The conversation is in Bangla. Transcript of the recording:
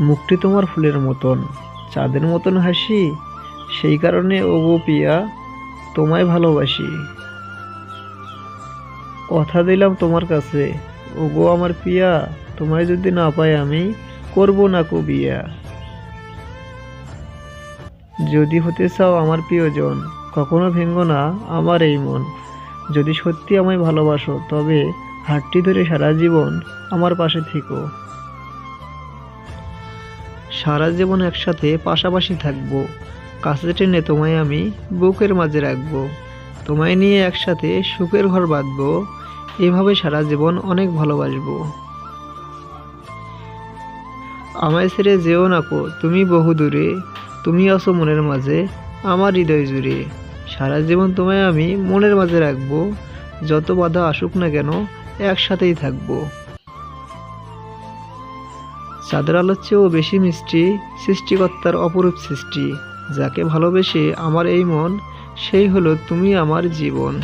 মুখটি তোমার ফুলের মতন। চাঁদের মতন হাসি, সেই কারণে ওগো পিয়া, তোমায় ভালোবাসি। কথা দিলাম তোমার কাছে ওগো আমার পিয়া, তোমায় যদি না পাই আমি করব না কো বিয়া যদি হতে চাও আমার প্রিয়জন, কখনো ভেঙ্গো না আমার এই মন। যদি সত্যি আমায় ভালোবাসো, তবে হাতটি ধরে সারা জীবন আমার পাশে থেকো। সারা জীবন একসাথে পাশাপাশি থাকব। কাছে টেনে তোমায় আমি বুকের মাঝে রাখব। তোমায় নিয়ে একসাথে সুখের ঘর বাঁধবো। এভাবে সারা জীবন অনেক ভালোবাসবো। আমায় ছেড়ে যেও না কো, তুমি বহু দূরে। তুমি আছো মনের মাঝে, আমার হৃদয় জুড়ে। সারা জীবন তোমায় আমি মনের মাঝে রাখব। যত বাধা আসুক না কেন, একসাথেই থাকব। চাঁদের আলোর চেয়েও বেশি মিষ্টি সৃষ্টিকর্তার অপরূপ সৃষ্টি, যাকে ভালোবেসে আমার এই মন, সেই হলো তুমি আমার জীবন।